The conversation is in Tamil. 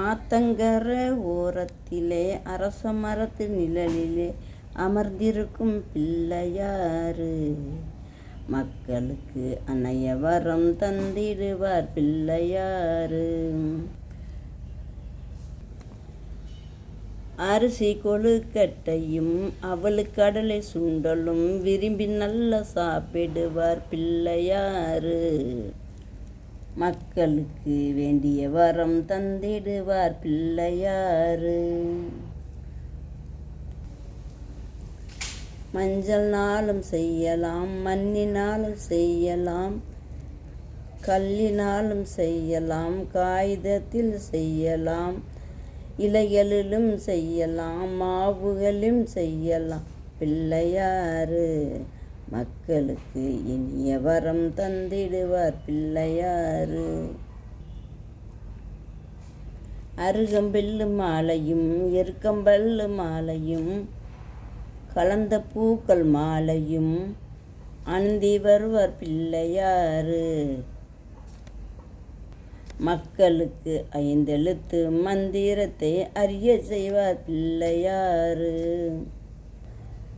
ஆத்தங்கர ஓரத்திலே அரச மரத்து நிழலிலே அமர்ந்திருக்கும் பிள்ளையாறு மக்களுக்கு அணைய வரம் தந்திடுவார் பிள்ளையாறு அரிசி கொழுக்கட்டையும் அவளுக்கு கடலை சுண்டலும் விரும்பி நல்லா சாப்பிடுவார் பிள்ளையாறு மக்களுக்கு வேண்டிய வரம் தந்திடுவார் பிள்ளையாரு. மஞ்சள் நாளும் செய்யலாம் மண்ணினாலும் செய்யலாம் கல்லினாலும் செய்யலாம் காகிதத்தில் செய்யலாம் இலைகளிலும் செய்யலாம் மாவுகளிலும் செய்யலாம். பிள்ளையாறு மக்களுக்கு இனிய வரம் தந்திடுவார் பிள்ளையாறு அருகம்பெல்லு மாலையும் எருக்கம்பல்லு மாலையும் கலந்த பூக்கள் மாலையும் அந்தி வருவார் பிள்ளையாறு மக்களுக்கு ஐந்தெழுத்து மந்திரத்தை அறிய செய்வார் பிள்ளையாறு